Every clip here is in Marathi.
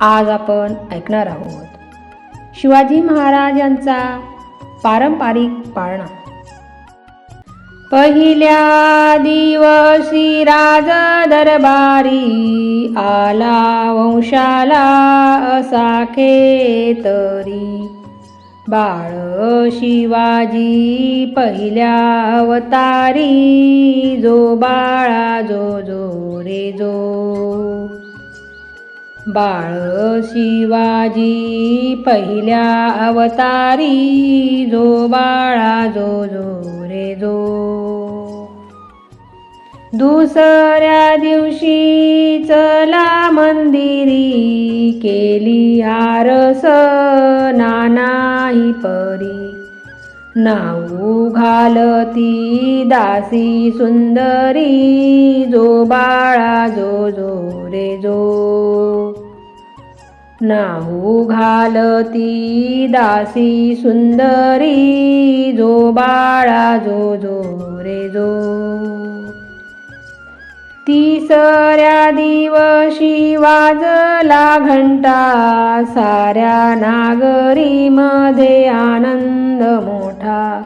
आज आपण ऐकणार आहोत. शिवाजी महाराज यांचा पारंपरिक पाळणा. पहिल्या दिवशी राज दरबारी आला वंशाला असा खेतरी बाळ शिवाजी पहिल्या अवतारी जो बाळा जो जो रे जो बाळ शिवाजी पहिल्या अवतारी जो बाळा जो जो रे जो. दुसऱ्या दिवशी चला मंदिरी केली आरस नानाही परी. नाऊ घालती दासी सुंदरी जो बाळा जो जो रे जो. नाहू घालती दासी सुंदरी जो बाळा जो जो रे जो. तिसऱ्या दिवशी वाजला घंटा साऱ्या नागरीमध्ये आनंद मोठा.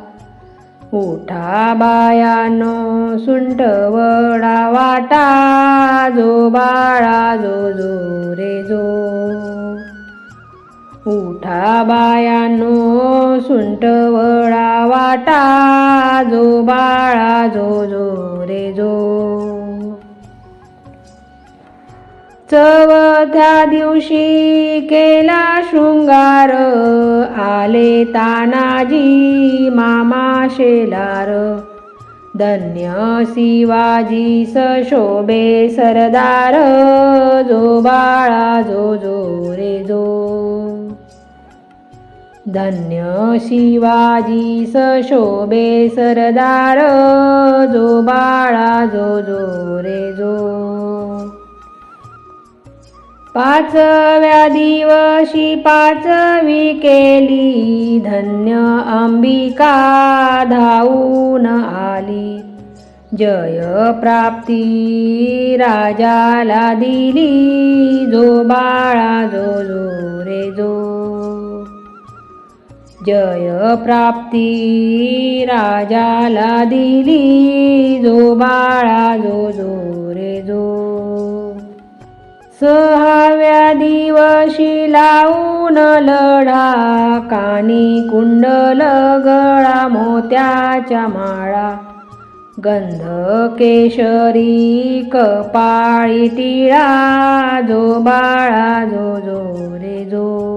उठा बायानो सुंटवडा वाटा जो बाळा जो बायानो सुंटवळा वाटा जो बाळा जो जो रे जो. चवथ्या दिवशी केला शृंगार आले तानाजी मामा शेलार धन्य शिवाजी सशोभे सरदार जो बाळा जो जो रे जो. धन्य शिवाजी सशोभे सरदार जो बाळा जो जो रे जो. पाचव्या दिवशी पाचवी केली धन्य अंबिका धावून आली. जय प्राप्ती राजाला दिली जो बाळा जो जो रे जो. जय प्राप्ती राजाला दिली जो बाळा जो जो रे जो. सहाव्या दिवशी लावून लढा कानी कुंडल गळा मोत्याच्या माळा. गंध केशरी कपाळी तिळा जो बाळा जो जो रे जो.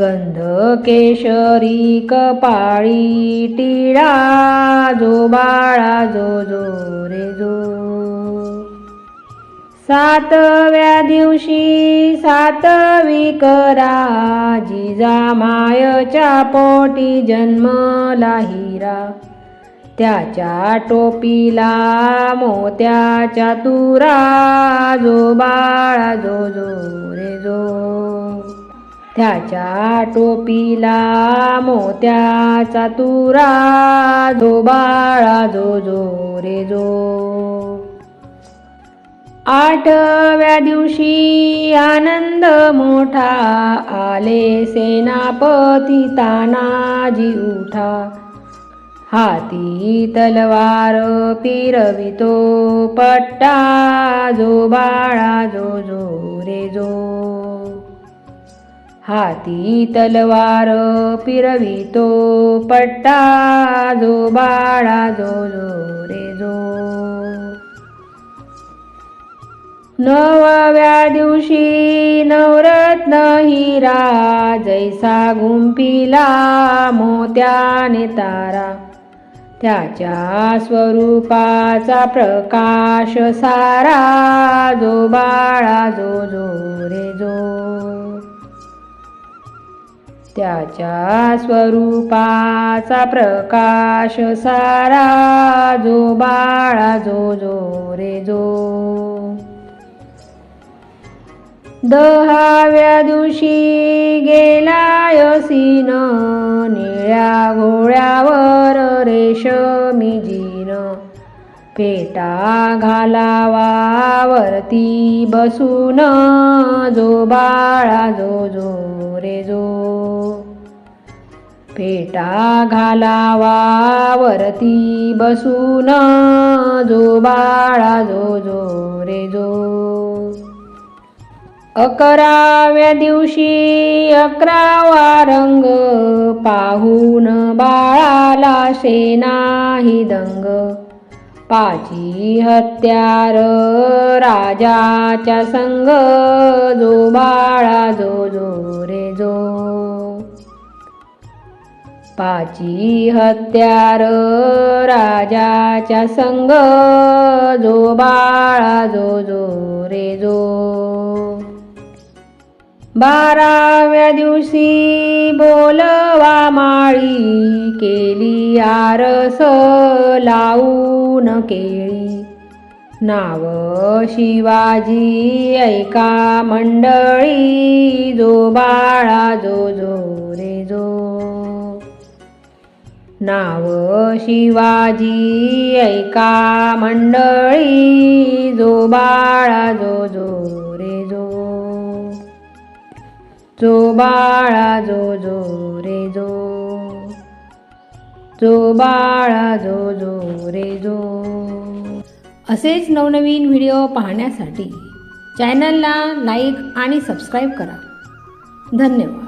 गंध केशरी कपाळी टिळा जो बाळा जो जो रे जो. सातव्या दिवशी सातवी करा जिजा मायच्या पोटी जन्मला हिरा. त्याच्या टोपीला मोत्याच्या तुरा जो बाळा जो जो रे जो. त्याच्या टोपीला मोत्याचा तुरा जो बाळा जो जो रे जो. आठव्या दिवशी आनंद मोठा आले सेनापती तानाजी उठा. हाती तलवार पिरवितो पट्टा जो बाळा जो जो रे जो. हाती तलवार पिरवितो पट्टा जो बाळा जो जो रे जो. नवव्या दिवशी नवरत्न हिरा जैसा गुंपिला मोत्याने तारा. त्याच्या स्वरूपाचा प्रकाश सारा जो बाळा जो जो जो त्याच्या स्वरूपाचा प्रकाश सारा जो बाळा जो जो रे जो. दहाव्या दिवशी गेला यसीन निळ्या घोळ्यावर रेशमी जी पेटा घालावा वरती बसून जो बाळा जो जो रे जो. पेटा घालावा वरती बसून जो बाळा जो जो रे जो. अकराव्या दिवशी अकरावा रंग पाहून बाळाला शेनाही दंग. पाची हत्यार राजाच्या संग जो बाळा जो जो रे जो. पाची हत्यार राजाच्या संग जो बाळा जो जो रे जो. बाराव्या दिवशी बोलवा माळी केली आरस लावून केळी. नाव शिवाजी ऐका मंडळी जो बाळा जो जो रे जो. नाव शिवाजी ऐका मंडळी जो बाळा जो जो बाळा जो जो रे जो. जो बाळा जो जो रे जो. असेच नवनवीन व्हिडिओ पाहण्यासाठी चॅनलला लाईक आणि सबस्क्राईब करा. धन्यवाद.